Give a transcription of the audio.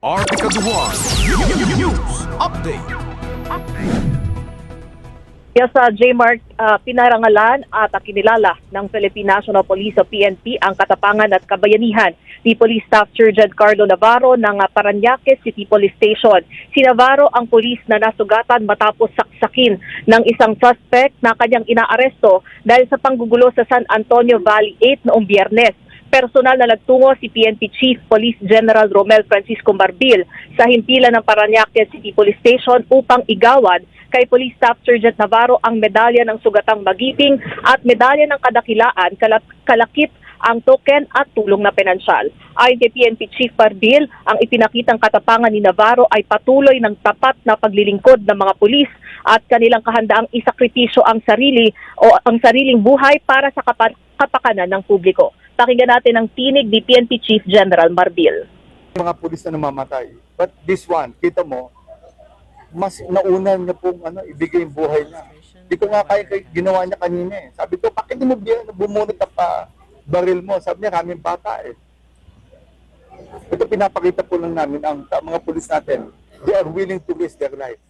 Artica Duwan. News Update. Yes, uh, J-Mark, uh, pinarangalan at kinilala ng Philippine National Police o PNP ang katapangan at kabayanihan ni Police Staff Sergeant Carlo Navarro ng uh, Paranaque City Police Station. Si Navarro ang pulis na nasugatan matapos saksakin ng isang suspect na kanyang inaaresto dahil sa panggugulo sa San Antonio Valley 8 noong biyernes. Personal na nagtungo si PNP Chief Police General Romel Francisco Marbil sa himpilan ng Paranaque City Police Station upang igawad kay Police Staff Sergeant Navarro ang medalya ng sugatang magiping at medalya ng kadakilaan, kalakip ang token at tulong na pinansyal. Ayon kay PNP Chief Parbil, ang ipinakitang katapangan ni Navarro ay patuloy ng tapat na paglilingkod ng mga pulis at kanilang kahandaang isakripisyo ang sarili o ang sariling buhay para sa kapa- kapakanan ng publiko. Pakinggan natin ang tinig ni PNP Chief General Marbil. mga pulis na namamatay. But this one, kita mo, mas nauna niya pong ano, ibigay yung buhay niya. Hindi ko nga kaya kay, ginawa niya kanina eh. Sabi ko, bakit mo bumunot ka pa baril mo? Sabi niya, kaming bata eh. Ito pinapakita po lang namin ang ang mga pulis natin. They are willing to risk their life.